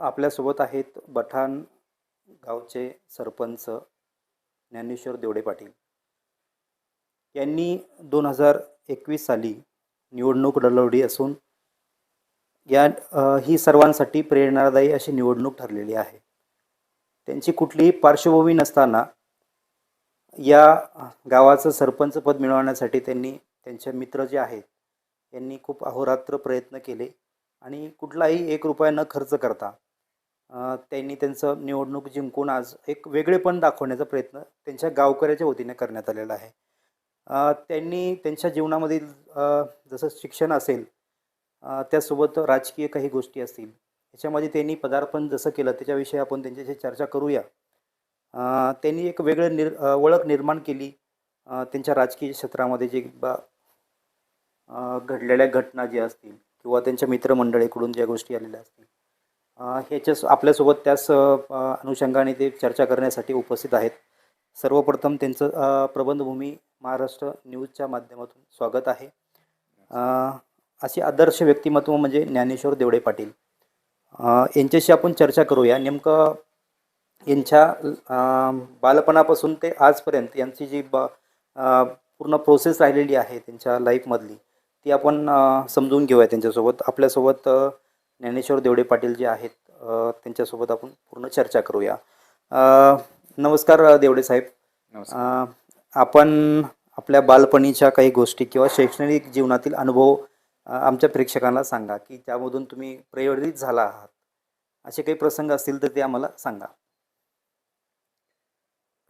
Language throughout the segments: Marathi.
आपल्यासोबत आहेत बठाण गावचे सरपंच ज्ञानेश्वर देवडे पाटील. यांनी दोन हजार एकवीस साली निवडणूक लढवली असून या ही सर्वांसाठी प्रेरणादायी अशी निवडणूक ठरलेली आहे. त्यांची कुठलीही पार्श्वभूमी नसताना या गावाचं सरपंचपद मिळवण्यासाठी त्यांनी त्यांचे मित्र जे आहेत यांनी खूप अहोरात्र प्रयत्न केले आणि कुठलाही एक रुपया न खर्च करता त्यांनी त्यांचं निवडणूक जिंकून आज एक वेगळेपण दाखवण्याचा प्रयत्न त्यांच्या गावकऱ्याच्या वतीने करण्यात आलेला आहे. त्यांनी त्यांच्या जीवनामधील जसं शिक्षण असेल त्यासोबत राजकीय काही गोष्टी असतील याच्यामध्ये त्यांनी पदार्पण जसं केलं त्याच्याविषयी आपण त्यांच्याशी चर्चा करूया. त्यांनी एक वेगळं निर ओळख निर्माण केली. त्यांच्या राजकीय क्षेत्रामध्ये जे बा घडलेल्या घटना ज्या असतील किंवा त्यांच्या मित्रमंडळीकडून ज्या गोष्टी आलेल्या असतील ह्याच्या आपल्यासोबत त्याच अनुषंगाने ते चर्चा करण्यासाठी उपस्थित आहेत. सर्वप्रथम त्यांचं प्रबंधभूमी महाराष्ट्र न्यूजच्या माध्यमातून स्वागत आहे. असे आदर्श व्यक्तिमत्व म्हणजे ज्ञानेश्वर देवडे पाटील. यांच्याशी आपण चर्चा करूया. नेमकं यांच्या बालपणापासून ते आजपर्यंत यांची जी ब पूर्ण प्रोसेस राहिलेली आहे त्यांच्या लाईफमधली ती आपण समजून घेऊया त्यांच्यासोबत. आपल्यासोबत ज्ञानेश्वर देवडे पाटील जे आहेत त्यांच्यासोबत आपण पूर्ण चर्चा करूया. नमस्कार देवडे साहेब. आपण आपल्या बालपणीच्या काही गोष्टी किंवा शैक्षणिक जीवनातील अनुभव आमच्या प्रेक्षकांना सांगा की त्यामधून तुम्ही प्रेरित झाला आहात. असे काही प्रसंग असतील तर ते आम्हाला सांगा.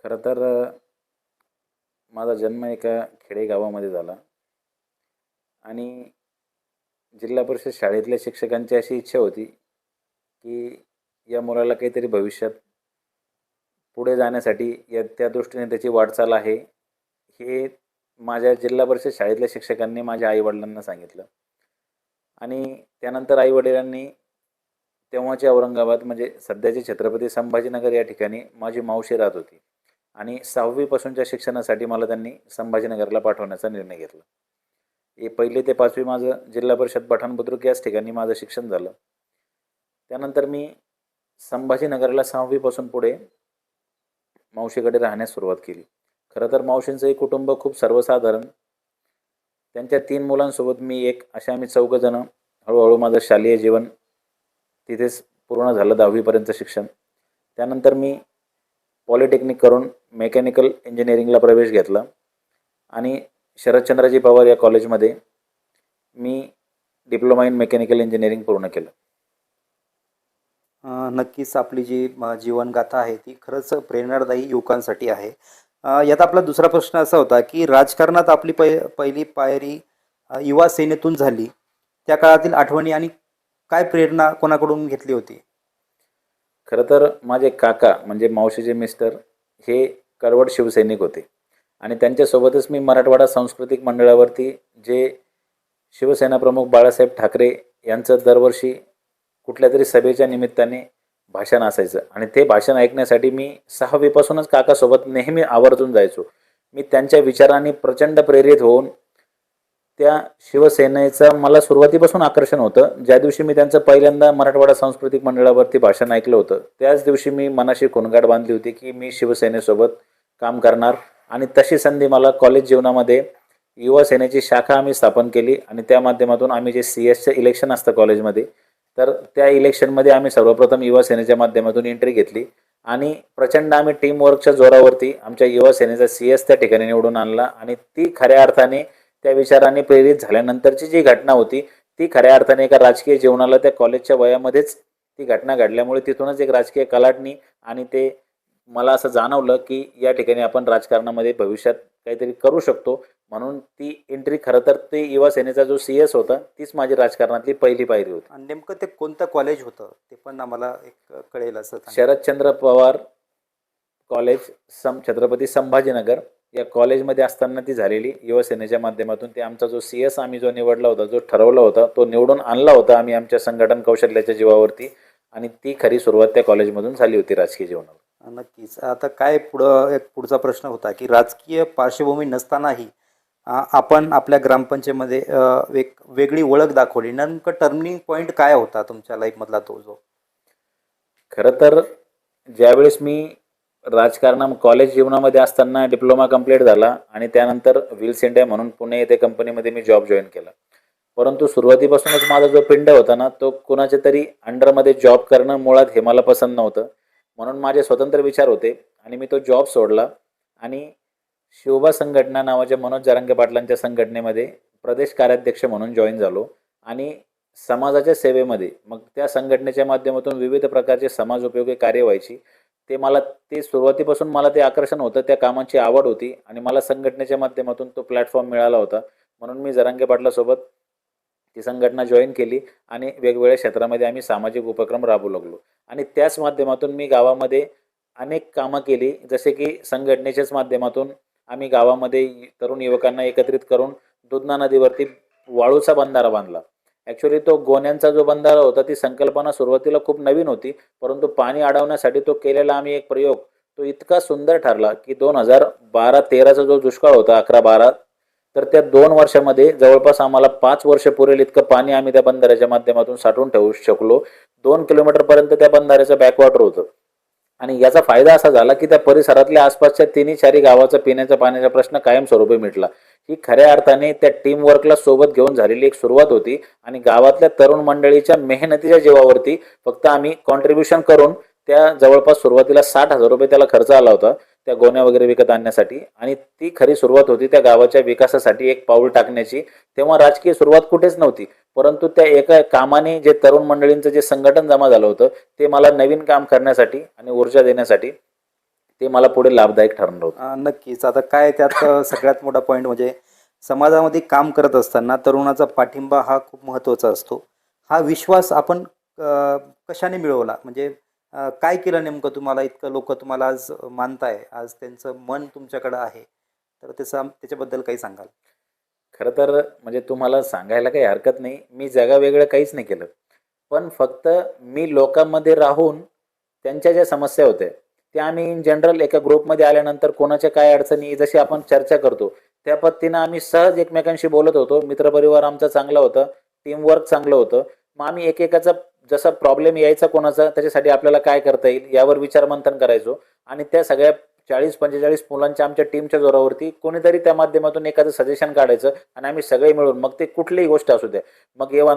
खरं तर माझा जन्म एका खेडेगावामध्ये झाला. आणि जिल्हा परिषद शाळेतल्या शिक्षकांची अशी इच्छा होती की या मुलाला काहीतरी भविष्यात पुढे जाण्यासाठी या त्या दृष्टीने त्याची वाटचाल आहे. हे माझ्या जिल्हा परिषद शाळेतल्या शिक्षकांनी माझ्या आईवडिलांना सांगितलं. आणि त्यानंतर आईवडिलांनी तेव्हाचे औरंगाबाद म्हणजे सध्याचे छत्रपती संभाजीनगर या ठिकाणी माझी मावशी राहत होती. आणि सहावीपासूनच्या शिक्षणासाठी मला त्यांनी संभाजीनगरला पाठवण्याचा निर्णय घेतला. हे पहिले ते पाचवी माझं जिल्हा परिषद पठाण बुद्रुक याच ठिकाणी माझं शिक्षण झालं. त्यानंतर मी संभाजीनगरला सहावीपासून पुढे मावशीकडे राहण्यास सुरुवात केली. खरं तर मावशींचंही कुटुंब खूप सर्वसाधारण. त्यांच्या तीन मुलांसोबत मी एक अशा आम्ही चौघजणं हळूहळू माझं शालेय जीवन तिथेच पूर्ण झालं दहावीपर्यंत शिक्षण. त्यानंतर मी पॉलिटेक्निक करून मेकॅनिकल इंजिनिअरिंगला प्रवेश घेतला आणि शरदचंद्राजी पवार या कॉलेजमध्ये मी डिप्लोमा इन मेकॅनिकल इंजिनिअरिंग पूर्ण केलं. नक्कीच आपली जी जीवनगाथा आहे ती खरंच प्रेरणादायी युवकांसाठी आहे. यात आपला दुसरा प्रश्न असा होता की राजकारणात आपली पै पहिली पायरी युवा सेनेतून झाली. त्या काळातील आठवणी आणि काय प्रेरणा कोणाकडून घेतली होती? खरं तर माझे काका म्हणजे मावशीचे मिस्टर हे कडवड शिवसैनिक होते. आणि त्यांच्यासोबतच मी मराठवाडा सांस्कृतिक मंडळावरती जे शिवसेना प्रमुख बाळासाहेब ठाकरे यांचं दरवर्षी कुठल्या तरी सभेच्या निमित्ताने भाषण असायचं. आणि ते भाषण ऐकण्यासाठी मी सहावीपासूनच काकासोबत नेहमी आवर्जून जायचो. मी त्यांच्या विचारांनी प्रचंड प्रेरित होऊन त्या शिवसेनेचं मला सुरुवातीपासून आकर्षण होतं. ज्या दिवशी मी त्यांचं पहिल्यांदा मराठवाडा सांस्कृतिक मंडळावरती भाषण ऐकलं होतं त्याच दिवशी मी मनाशी खुणगाड बांधली होती की मी शिवसेनेसोबत काम करणार. आणि तशी संधी मला कॉलेज जीवनामध्ये युवा सेनेची शाखा आम्ही स्थापन केली आणि त्या माध्यमातून आम्ही जे सी एसचं इलेक्शन असतं कॉलेजमध्ये तर त्या इलेक्शनमध्ये आम्ही सर्वप्रथम युवा सेनेच्या माध्यमातून एंट्री घेतली आणि प्रचंड आम्ही टीमवर्कच्या जोरावरती आमच्या युवा सेनेचा सी एस त्या ठिकाणी निवडून आणला आणि ती खऱ्या अर्थाने त्या विचाराने प्रेरित झाल्यानंतरची जी घटना होती ती खऱ्या अर्थाने एका राजकीय जीवनाला त्या कॉलेजच्या वयामध्येच ती घटना घडल्यामुळे तिथूनच एक राजकीय कलाटणी आणि ते मला असं जाणवलं की या ठिकाणी आपण राजकारणामध्ये भविष्यात काहीतरी करू शकतो. म्हणून ती एंट्री खरं तर ते युवा सेनेचा जो सी एस होता तीच माझी राजकारणातली पहिली पायरी होती. आणि नेमकं ते कोणतं कॉलेज होतं ते पण आम्हाला एक कळेल असं. शरदचंद्र पवार कॉलेज सम छत्रपती संभाजीनगर या कॉलेजमध्ये असताना ती झालेली. युवा सेनेच्या माध्यमातून ते आमचा जो सी एस आम्ही जो निवडला होता जो ठरवला होता तो निवडून आणला होता आम्ही आमच्या संघटन कौशल्याच्या जीवावरती. आणि ती खरी सुरुवात त्या कॉलेजमधून झाली होती राजकीय जीवनाला नक्कीच. आता काय पुढं एक पुढचा प्रश्न होता की राजकीय पार्श्वभूमी नसतानाही आपण आपल्या ग्रामपंचायतमध्ये एक वेगळी ओळख दाखवली. नेमकं टर्निंग पॉईंट काय होता तुमच्या लाईफमधला तो जो? खरं तर ज्यावेळेस मी राजकारणा कॉलेज जीवनामध्ये असताना डिप्लोमा कंप्लीट झाला आणि त्यानंतर विल्स इंडिया म्हणून पुणे येथे कंपनीमध्ये मी जॉब जॉईन केला. परंतु सुरुवातीपासूनच माझा जो पिंड होता ना तो कुणाच्या तरी अंडरमध्ये जॉब करणं मुळात हे मला पसंत नव्हतं. म्हणून माझे स्वतंत्र विचार होते आणि मी तो जॉब सोडला. आणि शिवबा संघटना नावाच्या मनोज जारंगे पाटलांच्या संघटनेमध्ये प्रदेश कार्याध्यक्ष म्हणून जॉईन झालो. आणि समाजाच्या सेवेमध्ये मग त्या संघटनेच्या माध्यमातून विविध प्रकारचे समाज उपयोगी कार्य व्हायची. ते मला ते सुरुवातीपासून मला ते आकर्षण होतं त्या कामाची आवड होती आणि मला संघटनेच्या माध्यमातून तो प्लॅटफॉर्म मिळाला होता. म्हणून मी जरांगे पाटलासोबत ती संघटना जॉईन केली आणि वेगवेगळ्या क्षेत्रामध्ये आम्ही सामाजिक उपक्रम राबवू लागलो. आणि त्याच माध्यमातून मी गावामध्ये अनेक कामं केली. जसे की संघटनेच्याच माध्यमातून आम्ही गावामध्ये तरुण युवकांना एकत्रित करून दुधना नदीवरती वाळूचा बंधारा बांधला. ॲक्च्युली तो गोण्यांचा जो बंधारा होता ती संकल्पना सुरुवातीला खूप नवीन होती परंतु पाणी अडवण्यासाठी तो केलेला आम्ही एक प्रयोग तो इतका सुंदर ठरला की दोन हजार बारा तेराचा जो दुष्काळ होता अकरा बारा तर त्या दोन वर्षामध्ये जवळपास आम्हाला पाच वर्ष पुरेल इतकं पाणी आम्ही त्या बंधाऱ्याच्या माध्यमातून साठवून ठेवू शकलो. दोन किलोमीटरपर्यंत त्या बंधाऱ्याचं बॅकवॉटर होतं. आणि याचा फायदा असा झाला की त्या परिसरातल्या आसपासच्या तिन्ही चारी गावाचा पिण्याच्या पाण्याचा प्रश्न कायमस्वरूपी मिटला. ही खऱ्या अर्थाने त्या टीम वर्कला सोबत घेऊन झालेली एक सुरुवात होती आणि गावातल्या तरुण मंडळीच्या मेहनतीच्या जीवावरती फक्त आम्ही कॉन्ट्रीब्युशन करून त्या जवळपास सुरुवातीला साठ हजार रुपये त्याला खर्च आला होता त्या गोण्या वगैरे विकत आणण्यासाठी. आणि ती खरी सुरुवात होती त्या गावाच्या विकासासाठी एक पाऊल टाकण्याची. तेव्हा राजकीय सुरुवात कुठेच नव्हती. परंतु त्या एका कामाने जे तरुण मंडळींचं जे संघटन जमा झालं होतं ते मला नवीन काम करण्यासाठी आणि ऊर्जा देण्यासाठी ते मला पुढे लाभदायक ठरणार होतं. नक्कीच. आता काय त्यात सगळ्यात मोठा पॉईंट म्हणजे समाजामध्ये काम करत असताना तरुणाचा पाठिंबा हा खूप महत्त्वाचा असतो. हा विश्वास आपण कशाने मिळवला? म्हणजे काय केलं नेमकं तुम्हाला? इतकं लोक तुम्हाला आज मानताय. आज त्यांचं मन तुमच्याकडं आहे. तर त्याचा त्याच्याबद्दल काही सांगाल? खरं तर म्हणजे तुम्हाला सांगायला काही हरकत नाही. मी जगा वेगळं काहीच नाही केलं. पण फक्त मी लोकांमध्ये राहून त्यांच्या ज्या समस्या होत्या त्या आम्ही इन जनरल एका ग्रुपमध्ये आल्यानंतर कोणाच्या काय अडचणी जशी आपण चर्चा करतो त्या पद्धतीनं आम्ही सहज एकमेकांशी बोलत होतो. मित्रपरिवार आमचा चांगला होता. टीमवर्क चांगलं होतं. मग आम्ही एकेकाचा जसा प्रॉब्लेम यायचा कोणाचा त्याच्यासाठी आपल्याला काय करता येईल यावर विचारमंथन करायचो. आणि त्या सगळ्या चाळीस पंचेचाळीस मुलांच्या आमच्या टीमच्या जोरावरती कोणीतरी त्या माध्यमातून एखादं सजेशन काढायचं आणि आम्ही सगळे मिळून मग ते कुठलीही गोष्ट असू द्या. मग येवा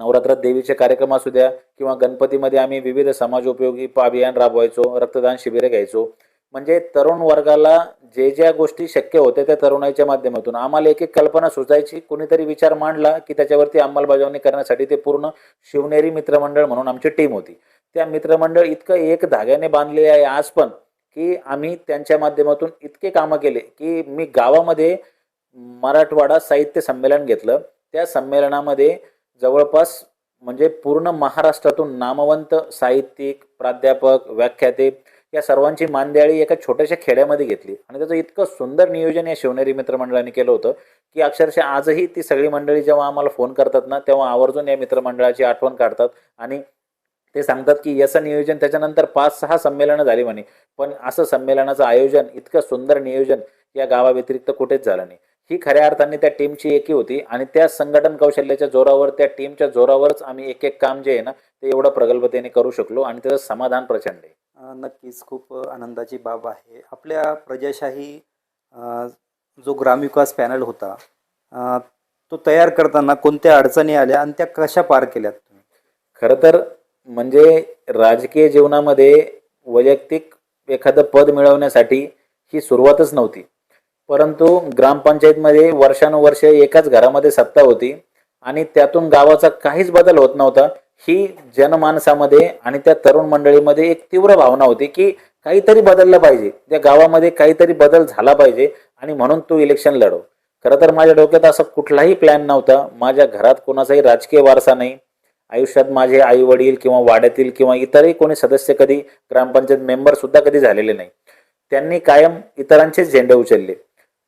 नवरात्रात देवीचे कार्यक्रम असू द्या किंवा गणपतीमध्ये आम्ही विविध समाज उपयोगी अभियान राबवायचो रक्तदान शिबिरे घ्यायचो. म्हणजे तरुण वर्गाला जे ज्या गोष्टी शक्य होत्या त्या तरुणाईच्या माध्यमातून. आम्हाला एक एक कल्पना सुचायची कोणीतरी विचार मांडला की त्याच्यावरती अंमलबजावणी करण्यासाठी ते पूर्ण शिवनेरी मित्रमंडळ म्हणून आमची टीम होती. त्या मित्रमंडळ इतकं एक धाग्याने बांधले आहे आज पण की आम्ही त्यांच्या माध्यमातून इतके कामं केले की मी गावामध्ये मराठवाडा साहित्य संमेलन घेतलं. त्या संमेलनामध्ये जवळपास म्हणजे पूर्ण महाराष्ट्रातून नामवंत साहित्यिक प्राध्यापक व्याख्याते या सर्वांची मानद्याळी एका छोट्याशा खेड्यामध्ये घेतली. आणि त्याचं इतकं सुंदर नियोजन या शिवनेरी मित्रमंडळाने केलं होतं की अक्षरशः आजही ती सगळी मंडळी जेव्हा आम्हाला फोन करतात ना तेव्हा आवर्जून या मित्रमंडळाची आठवण काढतात. आणि ते सांगतात की याचं नियोजन त्याच्यानंतर पाच सहा संमेलनं झाली म्हणे. पण असं संमेलनाचं आयोजन इतकं सुंदर नियोजन या गावाव्यतिरिक्त कुठेच झालं नाही. ही खऱ्या अर्थाने त्या टीमची एकी होती आणि त्या संघटन कौशल्याच्या जोरावर त्या टीमच्या जोरावरच आम्ही एक एक काम जे आहे ना ते एवढं प्रगल्भतेने करू शकलो आणि त्याचं समाधान प्रचंड आहे. नक्कीच खूप आनंदाची बाब आहे. आपल्या प्रजाशाही जो ग्रामविकास पॅनल होता तो तयार करताना कोणत्या अडचणी आल्या आणि त्या कशा पार केल्यात तुम्ही? खरं तर म्हणजे राजकीय जीवनामध्ये वैयक्तिक एखादं पद मिळवण्यासाठी ही सुरुवातच नव्हती. परंतु ग्रामपंचायतमध्ये वर्षानुवर्षे एकाच घरामध्ये सत्ता होती आणि त्यातून गावाचा काहीच बदल होत नव्हता. ही जनमानसामध्ये आणि त्या तरुण मंडळीमध्ये एक तीव्र भावना होती की काहीतरी बदललं पाहिजे. त्या गावामध्ये काहीतरी बदल झाला पाहिजे आणि म्हणून तू इलेक्शन लढव. खरं तर माझ्या डोक्यात असा कुठलाही प्लॅन नव्हता. माझ्या घरात कोणाचाही राजकीय वारसा नाही. आयुष्यात माझे आई वडील किंवा वाड्यातील किंवा इतरही कोणी सदस्य कधी ग्रामपंचायत मेंबर सुद्धा कधी झालेले नाही. त्यांनी कायम इतरांचेच झेंडे उचलले.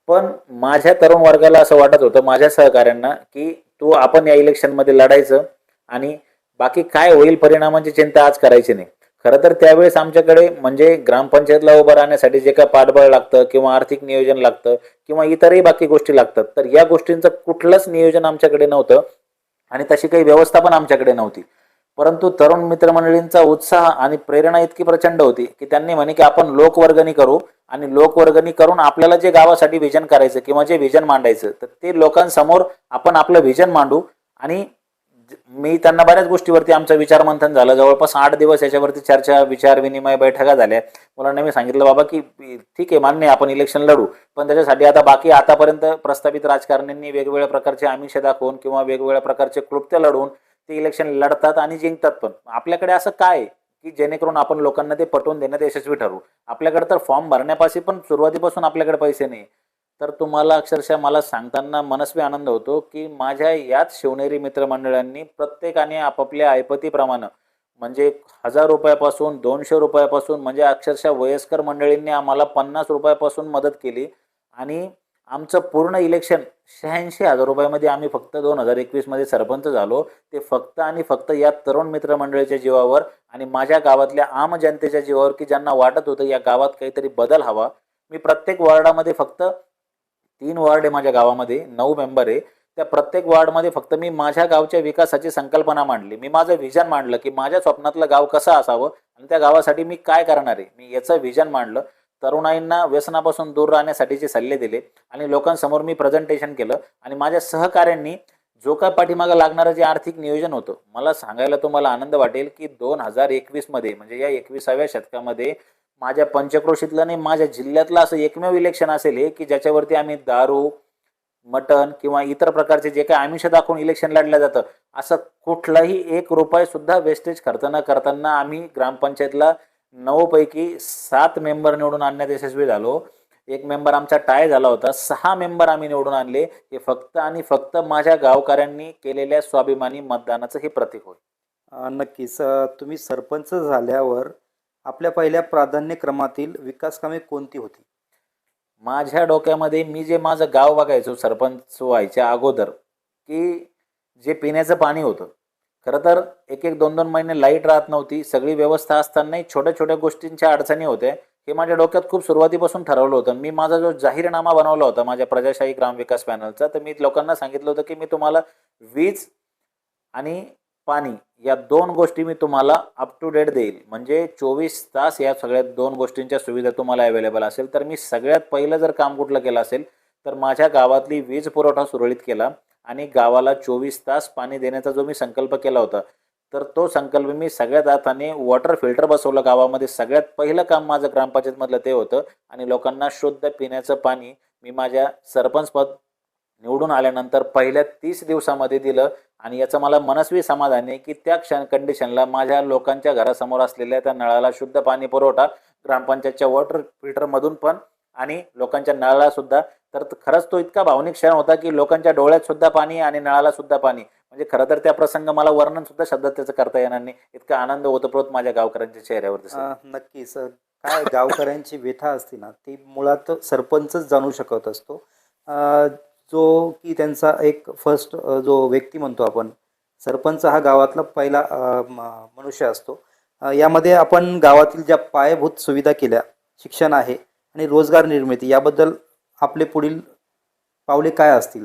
पण माझ्या तरुण वर्गाला असं वाटत होतं माझ्या सहकाऱ्यांना की तू आपण या इलेक्शनमध्ये लढायचं आणि बाकी काय होईल परिणामांची चिंता आज करायची नाही. खरं तर त्यावेळेस आमच्याकडे म्हणजे ग्रामपंचायतला उभं राहण्यासाठी जे काय पाठबळ लागतं किंवा आर्थिक नियोजन लागतं किंवा इतरही बाकी गोष्टी लागतात तर या गोष्टींचं कुठलंच नियोजन आमच्याकडे नव्हतं आणि तशी काही व्यवस्था पण आमच्याकडे नव्हती. परंतु तरुण मित्रमंडळींचा उत्साह आणि प्रेरणा इतकी प्रचंड होती की त्यांनी म्हणे की आपण लोकवर्गणी करू आणि लोकवर्गणी करून आपल्याला जे गावासाठी विजन करायचं किंवा जे विजन मांडायचं तर ते लोकांसमोर आपण आपलं विजन मांडू आणि मी त्यांना बऱ्याच गोष्टीवरती आमचं विचार मंथन झालं. जवळपास आठ दिवस याच्यावरती चर्चा विचार विनिमय बैठका झाल्या. मुलांना मी सांगितलं बाबा की ठीक आहे मान्य आपण इलेक्शन लढू. पण त्याच्यासाठी आता बाकी आतापर्यंत प्रस्थापित राजकारण्यांनी वेगवेगळ्या प्रकारचे आमिष दाखवून किंवा वेगवेगळ्या प्रकारचे कृत्य लढवून ते इलेक्शन लढतात आणि जिंकतात पण. आपल्याकडे असं काय की जेणेकरून आपण लोकांना ते पटवून देण्यात यशस्वी ठरू? आपल्याकडे तर फॉर्म भरण्यापासून पण सुरुवातीपासून आपल्याकडे पैसे नाही तर तुम्हाला अक्षरशः मला सांगताना मनस्वी आनंद होतो की माझ्या याच शिवनेरी मित्रमंडळांनी प्रत्येकाने आपापल्या ऐपतीप्रमाणे म्हणजे हजार रुपयापासून दोनशे रुपयापासून म्हणजे अक्षरशः वयस्कर मंडळींनी आम्हाला पन्नास रुपयापासून मदत केली. आणि आमचं पूर्ण इलेक्शन शहाऐंशी हजार रुपयामध्ये आम्ही फक्त दोन हजार एकवीसमध्ये सरपंच झालो. ते फक्त आणि फक्त या तरुण मित्रमंडळीच्या जीवावर आणि माझ्या गावातल्या आम जनतेच्या जीवावर की ज्यांना वाटत होतं या गावात काहीतरी बदल हवा. मी प्रत्येक वॉर्डामध्ये फक्त तीन वार्ड आहे माझ्या गावामध्ये नऊ मेंबर आहे. त्या प्रत्येक वार्डमध्ये फक्त मी माझ्या गावच्या विकासाची संकल्पना मांडली. मी माझं व्हिजन मांडलं की माझ्या स्वप्नातलं गाव कसं असावं आणि त्या गावासाठी मी काय करणार आहे? मी याचं व्हिजन मांडलं. तरुणाईंना व्यसनापासून दूर राहण्यासाठीचे सल्ले दिले आणि लोकांसमोर मी प्रेझेंटेशन केलं आणि माझ्या सहकाऱ्यांनी जो काय पाठीमागं लागणारं जे आर्थिक नियोजन होतं मला सांगायला तुम्हाला आनंद वाटेल की दोन हजार एकवीसमध्ये म्हणजे या एकविसाव्या शतकामध्ये माझ्या पंचक्रोशीतलं नाही माझ्या जिल्ह्यातलं असं एकमेव इलेक्शन असेल हे की ज्याच्यावरती आम्ही दारू मटण किंवा इतर प्रकारचे जे काही आमिष दाखवून इलेक्शन लढलं जातं असं कुठलाही एक रुपये सुद्धा वेस्टेज खर्च न करताना आम्ही ग्रामपंचायतला नऊ पैकी सात मेंबर निवडून आणण्यात यशस्वी झालो. एक मेंबर आमचा टाय झाला होता. सहा मेंबर आम्ही निवडून आणले. हे फक्त आणि फक्त माझ्या गावकऱ्यांनी केलेल्या स्वाभिमानी मतदानाचं हे प्रतीक होय. नक्कीच. तुम्ही सरपंच झाल्यावर आपल्या पहिल्या प्राधान्यक्रमातील विकासकामे कोणती होती? माझ्या डोक्यामध्ये मी जे माझं गाव बघायचो सरपंच व्हायच्या अगोदर की जे पिण्याचं पाणी होतं. खरं तर एक एक दोन दोन महिने लाइट राहत नव्हती सगळी व्यवस्था असतानाही छोट्या छोट्या गोष्टींच्या अडचणी होत्या हे माझ्या डोक्यात खूप सुरुवातीपासून ठरवलं होतं. मी माझा जो जाहीरनामा बनवला होता माझ्या प्रजाशाही ग्रामविकास पॅनलचा तर मी लोकांना सांगितलं होतं की मी तुम्हाला वीज आणि पाणी या दोन गोष्टी मी तुम्हाला अप टू डेट देईल. म्हणजे चोवीस तास या सगळ्या दोन गोष्टींच्या सुविधा तुम्हाला अवेलेबल असेल. तर मी सगळ्यात पहिलं जर काम कुठलं केलं असेल तर माझ्या गावातली वीज पुरवठा सुरळीत केला आणि गावाला चोवीस तास पाणी देण्याचा जो मी संकल्प केला होता तर तो संकल्प मी सगळ्यात अर्थाने वॉटर फिल्टर बसवलं गावामध्ये. सगळ्यात पहिलं काम माझं ग्रामपंचायतमधलं ते होतं आणि लोकांना शुद्ध पिण्याचं पाणी मी माझ्या सरपंचपद निवडून आल्यानंतर पहिल्या तीस दिवसामध्ये दिलं. आणि याचं मला मनस्वी समाधान आहे की त्या क्षण कंडिशनला माझ्या लोकांच्या घरासमोर असलेल्या त्या नळाला शुद्ध पाणी पुरवठा ग्रामपंचायतच्या वॉटर फिल्टरमधून पण आणि लोकांच्या नळाला सुद्धा. तर खरंच तो इतका भावनिक क्षण होता की लोकांच्या डोळ्यात सुद्धा पाणी आणि नळाला सुद्धा पाणी. म्हणजे खरं तर त्या प्रसंग मला वर्णन सुद्धा शब्दात त्याचं करता येणार नाही. इतका आनंद ओतप्रोत माझ्या गावकऱ्यांच्या चेहऱ्यावर नक्की सर. नक्कीच काय गावकऱ्यांची व्यथा असते ना ती मुळात सरपंचच जाणू शकत असतो. जो की त्यांचा एक फर्स्ट जो व्यक्ती म्हणतो आपण सरपंच हा गावातला पहिला म- मनुष्य असतो. यामध्ये आपण गावातील ज्या पायाभूत सुविधा केल्या शिक्षण आहे आणि रोजगार निर्मिती याबद्दल आपले पुढील पावले काय असतील?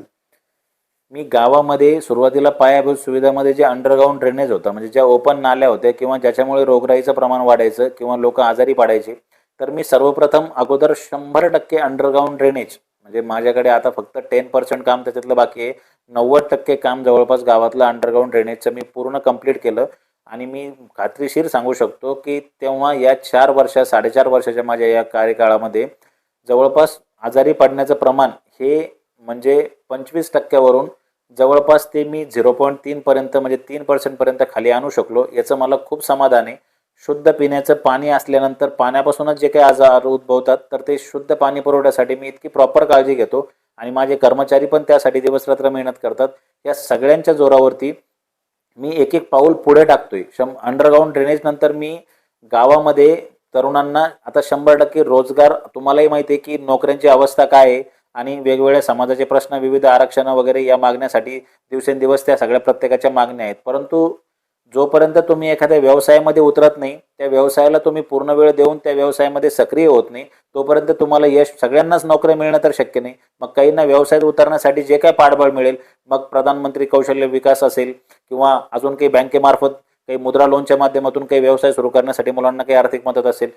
मी गावामध्ये सुरुवातीला पायाभूत सुविधामध्ये जे अंडरग्राऊंड ड्रेनेज होता म्हणजे ज्या ओपन नाल्या होत्या किंवा ज्याच्यामुळे रोगराईचं प्रमाण वाढायचं किंवा लोक आजारी पाडायचे तर मी सर्वप्रथम अगोदर शंभर टक्के अंडरग्राऊंड ड्रेनेज म्हणजे माझ्याकडे आता फक्त टेन पर्सेंट काम त्याच्यातलं बाकी आहे. नव्वद टक्के काम जवळपास गावातलं अंडरग्राऊंड ड्रेनेजचं मी पूर्ण कंप्लीट केलं. आणि मी खात्रीशीर सांगू शकतो की तेव्हा या चार वर्षा साडेचार वर्षाच्या माझ्या या कार्यकाळामध्ये जवळपास आजारी पडण्याचं प्रमाण हे म्हणजे पंचवीस टक्क्यावरून जवळपास ते मी झिरो पॉईंट तीनपर्यंत म्हणजे तीन पर्सेंटपर्यंत खाली आणू शकलो याचं मला खूप समाधान आहे. शुद्ध पिण्याचं पाणी असल्यानंतर पाण्यापासूनच जे काही आजार उद्भवतात तर ते शुद्ध पाणी पुरवठ्यासाठी मी इतकी प्रॉपर काळजी घेतो. आणि माझे कर्मचारी पण त्यासाठी दिवसरात्र मेहनत करतात. या सगळ्यांच्या जोरावरती मी एक एक पाऊल पुढे टाकतोय. शं अंडरग्राऊंड ड्रेनेज नंतर मी गावामध्ये तरुणांना आता शंभर टक्के रोजगार तुम्हालाही माहिती आहे की नोकऱ्यांची अवस्था काय आहे आणि वेगवेगळ्या समाजाचे प्रश्न विविध आरक्षणं वगैरे या मागण्यासाठी दिवसेंदिवस त्या सगळ्या प्रत्येकाच्या मागण्या आहेत. परंतु जोपर्यंत तुम्ही एखाद्या व्यवसायामध्ये उतरत नाही त्या व्यवसायाला तुम्ही पूर्ण वेळ देऊन त्या व्यवसायामध्ये सक्रिय होत नाही तोपर्यंत तुम्हाला यश सगळ्यांनाच नोकऱ्या मिळणं तर शक्य नाही. मग काहींना व्यवसायात उतरण्यासाठी जे काय पाठबळ मिळेल मग प्रधानमंत्री कौशल्य विकास असेल किंवा अजून काही बँकेमार्फत काही मुद्रा लोनच्या माध्यमातून काही व्यवसाय सुरू करण्यासाठी मुलांना काही आर्थिक मदत असेल.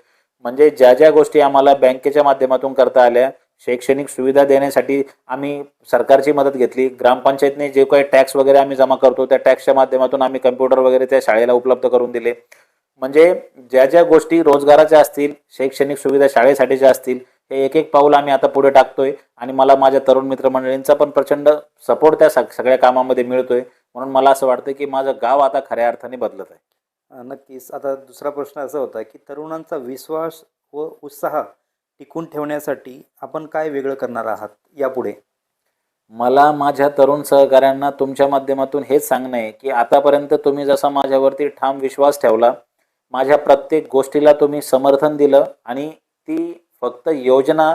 म्हणजे ज्या ज्या गोष्टी आम्हाला बँकेच्या माध्यमातून करता आल्या शैक्षणिक सुविधा देण्यासाठी आम्ही सरकारची मदत घेतली. ग्रामपंचायतने जे काही टॅक्स वगैरे आम्ही जमा करतो त्या टॅक्सच्या माध्यमातून आम्ही कम्प्युटर वगैरे त्या शाळेला उपलब्ध करून दिले. म्हणजे ज्या ज्या गोष्टी रोजगाराच्या असतील शैक्षणिक सुविधा शाळेसाठीच्या असतील हे एक एक पाऊल आम्ही आता पुढे टाकतोय. आणि मला माझ्या तरुण मित्रमंडळींचा पण प्रचंड सपोर्ट त्या सग- सगळ्या कामामध्ये मिळतोय. म्हणून मला असं वाटतं की माझं गाव आता खऱ्या अर्थाने बदलत आहे. नक्कीच. आता दुसरा प्रश्न असा होता की तरुणांचा विश्वास व उत्साह टिकून ठेवण्यासाठी आपण काय वेगळं करणार आहात यापुढे? मला माझ्या तरुण सहकाऱ्यांना तुमच्या माध्यमातून हेच सांगणं आहे की आतापर्यंत तुम्ही जसा माझ्यावरती ठाम विश्वास ठेवला माझ्या प्रत्येक गोष्टीला तुम्ही समर्थन दिलं आणि ती फक्त योजना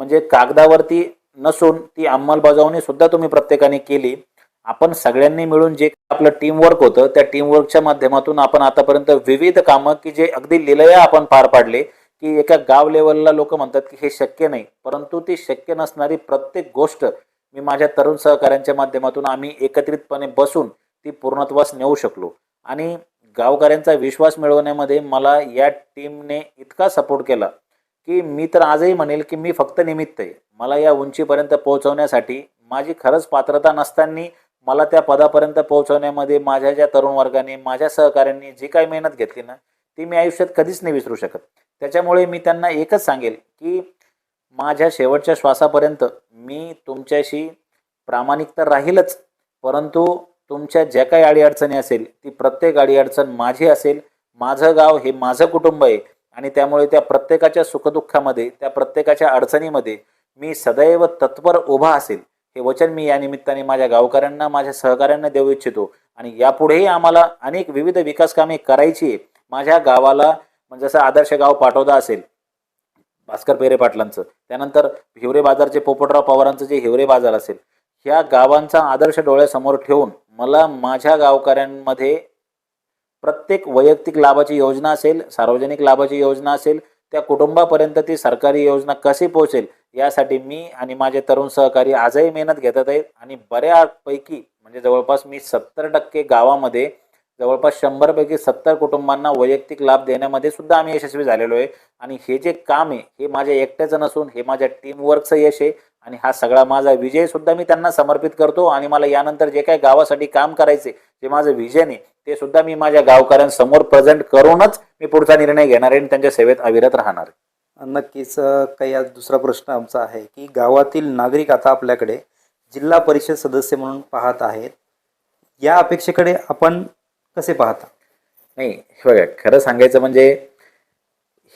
म्हणजे कागदावरती नसून ती अंमलबजावणी सुद्धा तुम्ही प्रत्येकाने केली. आपण सगळ्यांनी मिळून जे आपलं टीमवर्क होतं त्या टीमवर्कच्या माध्यमातून आपण आतापर्यंत विविध कामं की जे अगदी लिलया आपण पार पाडले की एका गाव लेवलला लोक म्हणतात की हे शक्य नाही परंतु ती शक्य नसणारी प्रत्येक गोष्ट मी माझ्या तरुण सहकाऱ्यांच्या माध्यमातून आम्ही एकत्रितपणे बसून ती पूर्णत्वास नेऊ शकलो. आणि गावकऱ्यांचा विश्वास मिळवण्यामध्ये मला या टीमने इतका सपोर्ट केला की मी तर आजही म्हणेल की मी फक्त निमित्त आहे. मला या उंचीपर्यंत पोहोचवण्यासाठी माझी खरंच पात्रता नसताना मला त्या पदापर्यंत पोहोचवण्यामध्ये माझ्या ज्या तरुण वर्गाने माझ्या सहकाऱ्यांनी जी काही मेहनत घेतली ना ती मी आयुष्यात कधीच नाही विसरू शकत. त्याच्यामुळे मी त्यांना एकच सांगेल की माझ्या शेवटच्या श्वासापर्यंत मी तुमच्याशी प्रामाणिक तर राहीलच परंतु तुमच्या ज्या काही अडीअडचणी असेल ती प्रत्येक अडीअडचण माझी असेल माझं गाव हे माझं कुटुंब आहे आणि त्यामुळे त्या प्रत्येकाच्या सुखदुःखामध्ये त्या प्रत्येकाच्या अडचणीमध्ये मी सदैव तत्पर उभा असेल. हे वचन मी या निमित्ताने माझ्या गावकऱ्यांना माझ्या सहकाऱ्यांना देऊ इच्छितो आणि यापुढेही आम्हाला अनेक विविध विकास कामे करायची आहे. माझ्या गावाला म्हणजे जसं आदर्श गाव पाटोदा असेल भास्कर पेरे पाटलांचं. त्यानंतर हिवरे बाजारचे पोपटराव पवारांचं जे हिवरे बाजार असेल ह्या गावांचा आदर्श डोळ्यासमोर ठेवून मला माझ्या गावकऱ्यांमध्ये प्रत्येक वैयक्तिक लाभाची योजना असेल सार्वजनिक लाभाची योजना असेल त्या कुटुंबापर्यंत ती सरकारी योजना कशी पोहोचेल यासाठी मी आणि माझे तरुण सहकारी आजही मेहनत घेतात आहेत. आणि बऱ्यापैकी म्हणजे जवळपास मी सत्तर टक्के गावामध्ये जवळपास शंभरपैकी सत्तर कुटुंबांना वैयक्तिक लाभ देण्यामध्ये सुद्धा आम्ही यशस्वी झालेलो आहे. आणि हे जे काम आहे हे माझ्या एकट्याचं नसून हे माझ्या टीमवर्कचं यश आहे. आणि हा सगळा माझा विजय सुद्धा मी त्यांना समर्पित करतो आणि मला यानंतर जे काही गावासाठी काम करायचे जे माझं विजन आहे ते सुद्धा मी माझ्या गावकऱ्यांसमोर प्रेझेंट करूनच मी पुढचा निर्णय घेणार आहे आणि त्यांच्या सेवेत अविरत राहणार आहे. नक्कीच काही आज दुसरा प्रश्न आमचा आहे की गावातील नागरिक आता आपल्याकडे जिल्हा परिषद सदस्य म्हणून पाहत आहेत. या अपेक्षेकडे आपण कसे पाहता? नाही हे बघा खरं सांगायचं म्हणजे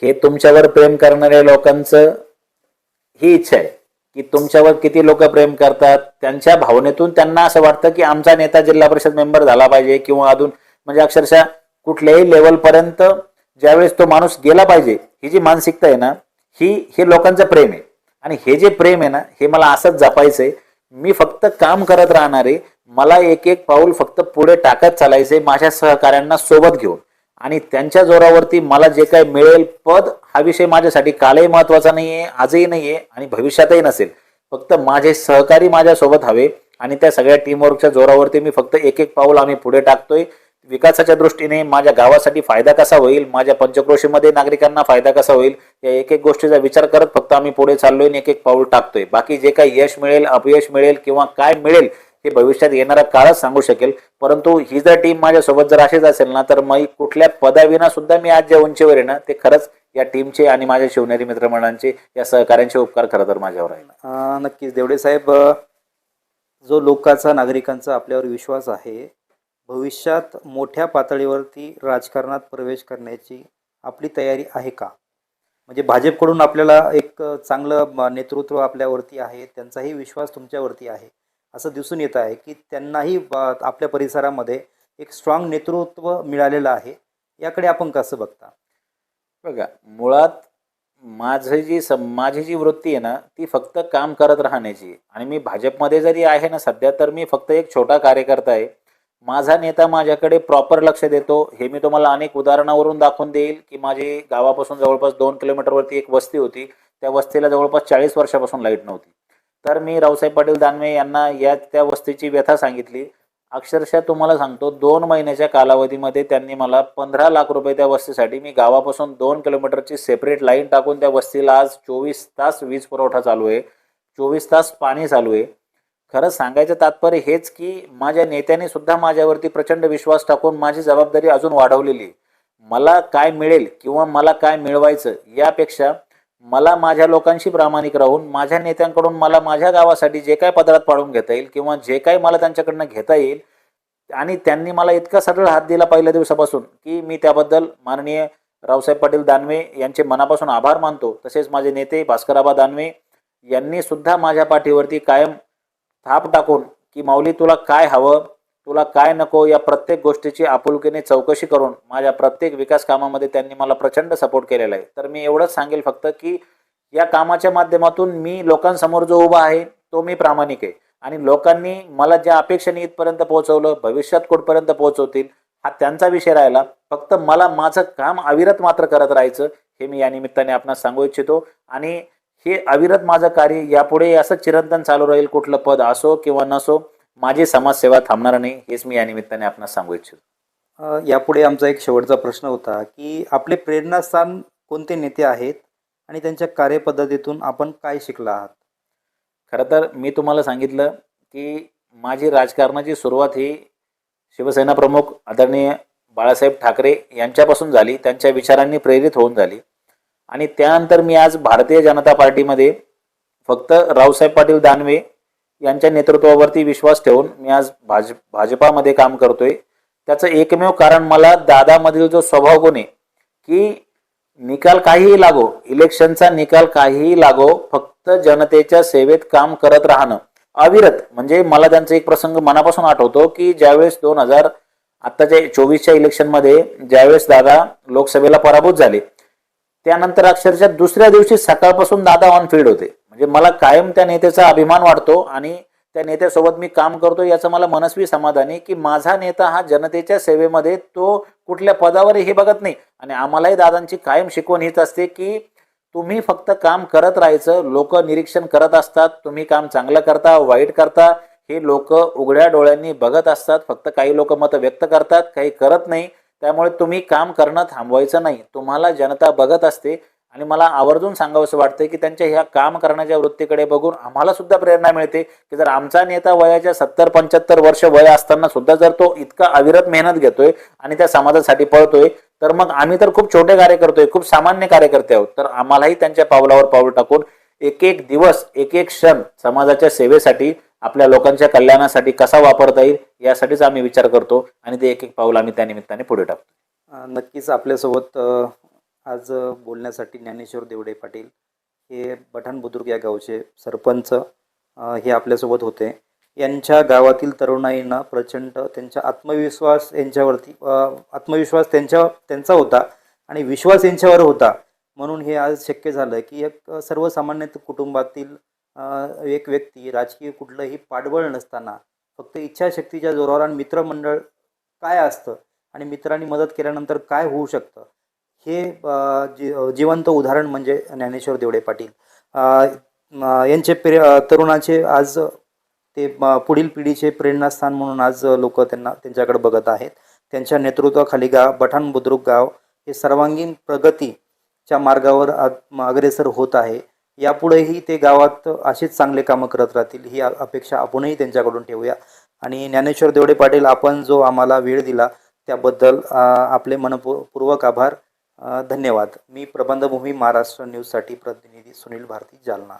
हे तुमच्यावर प्रेम करणाऱ्या लोकांचं ही इच्छा आहे की तुमच्यावर किती लोक प्रेम करतात त्यांच्या भावनेतून त्यांना असं वाटतं की आमचा नेता जिल्हा परिषद मेंबर झाला पाहिजे किंवा अजून म्हणजे अक्षरशः कुठल्याही लेवलपर्यंत ज्यावेळेस तो माणूस गेला पाहिजे ही जी मानसिकता आहे ना ही हे लोकांचं प्रेम आहे. आणि हे जे प्रेम आहे ना हे मला असंच जपायचं आहे मी फक्त काम करत राहणार आहे मला एक एक पाऊल फक्त पुढे टाकत चालायचे माझ्या सहकाऱ्यांना सोबत घेऊन. आणि त्यांच्या जोरावरती मला जे काही मिळेल पद हा विषय माझ्यासाठी कालही महत्त्वाचा नाहीये आजही नाहीये आणि भविष्यातही नसेल. फक्त माझे सहकारी माझ्यासोबत हवे आणि त्या सगळ्या टीमवर्कच्या जोरावरती मी फक्त एक एक पाऊल आम्ही पुढे टाकतोय. विकासाच्या दृष्टीने माझ्या गावासाठी फायदा कसा होईल माझ्या पंचक्रोशीमध्ये नागरिकांना फायदा कसा होईल या एक एक गोष्टीचा विचार करत फक्त आम्ही पुढे चाललोय आणि एक एक पाऊल टाकतोय. बाकी जे काही यश मिळेल अपयश मिळेल किंवा काय मिळेल हे भविष्यात येणारा काळच सांगू शकेल. परंतु ही जर टीम माझ्यासोबत जर अशीच असेल ना तर मग कुठल्या पदाविना सुद्धा मी आज ज्या उंचीवर आहे ना ते खरंच या टीमचे आणि माझ्या शिवनेरी मित्रमंडळांचे या सहकार्यांचे उपकार खरं तर माझ्यावर आहे नक्कीच. देवडे साहेब जो लोकांचा नागरिकांचा आपल्यावर विश्वास आहे भविष्यात मोठ्या पातळीवरती राजकारणात प्रवेश करण्याची आपली तयारी आहे का? म्हणजे भाजपकडून आपल्याला एक चांगलं नेतृत्व आपल्यावरती आहे त्यांचाही विश्वास तुमच्यावरती आहे. असं दिसून येत आहे की त्यांनाही आपल्या परिसरामध्ये एक स्ट्रॉंग नेतृत्व मिळालेलं आहे. याकडे आपण कसं बघता? बघा मुळात माझं जी सम माझी जी वृत्ती आहे ना ती फक्त काम करत राहण्याची आणि मी भाजपमध्ये जरी आहे ना सध्या तर मी फक्त एक छोटा कार्यकर्ता आहे. माझा नेता माझ्याकडे प्रॉपर लक्ष देतो. हे मी तुम्हाला अनेक उदाहरणावरून दाखवून देईल की माझी गावापासून जवळपास दोन किलोमीटरवरती एक वस्ती होती. त्या वस्तीला जवळपास चाळीस वर्षापासून लाइट नव्हती. तर मी रावसाहेब पाटील दानवे यांना या त्या वस्तीची व्यथा सांगितली. अक्षरशः तुम्हाला सांगतो दोन महिन्याच्या कालावधीमध्ये त्यांनी मला पंधरा लाख रुपये त्या वस्तीसाठी मी गावापासून दोन किलोमीटरची सेपरेट लाईन टाकून त्या वस्तीला आज चोवीस तास वीज पुरवठा चालू आहे. चोवीस तास पाणी चालू आहे. खरं सांगायचं तात्पर्य हेच की माझ्या नेत्याने सुद्धा माझ्यावरती प्रचंड विश्वास टाकून माझी जबाबदारी अजून वाढवलेली मला काय मिळेल किंवा मला काय मिळवायचं यापेक्षा मला माझ्या लोकांशी प्रामाणिक राहून माझ्या नेत्यांकडून मला माझ्या गावासाठी जे काय पदरात पाडून घेता येईल किंवा जे काही मला त्यांच्याकडनं घेता येईल आणि त्यांनी मला इतका सरळ हात दिला पहिल्या दिवसापासून की मी त्याबद्दल माननीय रावसाहेब पाटील दानवे यांचे मनापासून आभार मानतो. तसेच माझे नेते भास्कराबा दानवे यांनी सुद्धा माझ्या पाठीवरती कायम थाप टाकून की माऊली तुला काय हवं? तुला काय नको या प्रत्येक गोष्टीची आपुलकीने चौकशी करून माझ्या प्रत्येक विकास कामामध्ये त्यांनी मला प्रचंड सपोर्ट केलेला आहे. तर मी एवढंच सांगेल फक्त की या कामाच्या माध्यमातून मी लोकांसमोर जो उभा आहे तो मी प्रामाणिक आहे. आणि लोकांनी मला ज्या अपेक्षेने इथपर्यंत पोहोचवलं भविष्यात कुठपर्यंत पोहोचवतील हा त्यांचा विषय राहिला. फक्त मला माझं काम अविरत मात्र करत राहायचं हे मी या निमित्ताने आपणास सांगू इच्छितो. आणि हे अविरत माझं कार्य यापुढे असं चिरंतन चालू राहील कुठलं पद असो किंवा नसो माझी समाजसेवा थांबणार नाही हेच मी या निमित्ताने आपणास सांगू इच्छितो. यापुढे आमचा एक शेवटचा प्रश्न होता की आपले प्रेरणास्थान कोणते नेते आहेत आणि त्यांच्या कार्यपद्धतीतून आपण काय शिकला आहात? खरं तर मी तुम्हाला सांगितलं की माझी राजकारणाची सुरुवात ही शिवसेना प्रमुख आदरणीय बाळासाहेब ठाकरे यांच्यापासून झाली त्यांच्या विचारांनी प्रेरित होऊन झाली. आणि त्यानंतर मी आज भारतीय जनता पार्टीमध्ये फक्त रावसाहेब पाटील दानवे यांच्या नेतृत्वावरती विश्वास ठेवून मी आज भाज भाजपामध्ये काम करतोय. त्याचं एकमेव कारण मला दादामधील जो स्वभाव गुण आहे की निकाल काहीही लागो इलेक्शनचा निकाल काहीही लागो फक्त जनतेच्या सेवेत काम करत राहणं. अविरत म्हणजे मला त्यांचा एक प्रसंग मनापासून आठवतो की ज्यावेळेस दोन हजार आत्ताच्या चोवीसच्या इलेक्शनमध्ये ज्यावेळेस दादा लोकसभेला पराभूत झाले त्यानंतर अक्षरशः दुसऱ्या दिवशी सकाळपासून दादा ऑन फील्ड होते. म्हणजे मला कायम त्या नेत्याचा अभिमान वाटतो आणि त्या नेत्यासोबत मी काम करतो याचं मला मनस्वी समाधान आहे की माझा नेता हा जनतेच्या सेवेमध्ये तो कुठल्या पदावर हे बघत नाही. आणि आम्हालाही दादांची कायम शिकवण हीच असते की तुम्ही फक्त काम करत राहायचं लोक निरीक्षण करत असतात तुम्ही काम चांगलं करता वाईट करता हे लोक उघड्या डोळ्यांनी बघत असतात फक्त काही लोक मतं व्यक्त करतात काही करत नाही त्यामुळे तुम्ही काम करणं थांबवायचं नाही. तुम्हाला जनता बघत असते आणि मला आवर्जून सांगावंसं वाटतं की त्यांच्या ह्या काम करण्याच्या वृत्तीकडे बघून आम्हाला सुद्धा प्रेरणा मिळते की जर आमचा नेता वयाच्या सत्तर पंच्याहत्तर वर्ष वय असताना सुद्धा जर तो इतका अविरत मेहनत घेतोय आणि त्या समाजासाठी पळतोय तर मग आम्ही तर खूप छोटे कार्य करतोय खूप सामान्य कार्यकर्ते आहोत. तर आम्हालाही त्यांच्या पावलावर पाऊल टाकून एक एक दिवस एक एक क्षण समाजाच्या सेवेसाठी आपल्या लोकांच्या कल्याणासाठी कसा वापरता येईल यासाठीच आम्ही विचार करतो आणि ते एक एक पाऊल आम्ही त्या निमित्ताने पुढे टाकतो. नक्कीच आपल्यासोबत आज बोलण्यासाठी ज्ञानेश्वर देवडे पाटील हे बठाण बुद्रुक या गावचे सरपंच हे आपल्यासोबत होते. यांच्या गावातील तरुणाईंना प्रचंड त्यांचा आत्मविश्वास यांच्यावरती आत्मविश्वास त्यांच्या त्यांचा होता आणि विश्वास यांच्यावर होता. म्हणून हे आज शक्य झालं की एक सर्वसामान्य कुटुंबातील एक व्यक्ती राजकीय कुठलंही पाठबळ नसताना फक्त इच्छाशक्तीच्या जोरावर आणि मित्रमंडळ काय असतं आणि मित्रांनी मदत केल्यानंतर काय होऊ शकतं? हे जी जिवंत उदाहरण म्हणजे ज्ञानेश्वर देवडे पाटील. यांचे प्रे तरुणाचे आज ते पुढील पिढीचे प्रेरणास्थान म्हणून आज लोक त्यांना त्यांच्याकडे बघत आहेत. त्यांच्या नेतृत्वाखाली गाव बठाण बुद्रुक गाव हे सर्वांगीण प्रगतीच्या मार्गावर अग्रेसर होत आहे. यापुढेही ते गावात असेच चांगले कामं करत राहतील ही अपेक्षा आपणही त्यांच्याकडून ठेवूया. आणि ज्ञानेश्वर देवडे पाटील आपण जो आम्हाला वेळ दिला त्याबद्दल आपले मनपूर्वक आभार. धन्यवाद. मी प्रबंधभूमी महाराष्ट्र न्यूजसाठी प्रतिनिधी सुनील भारती जालना.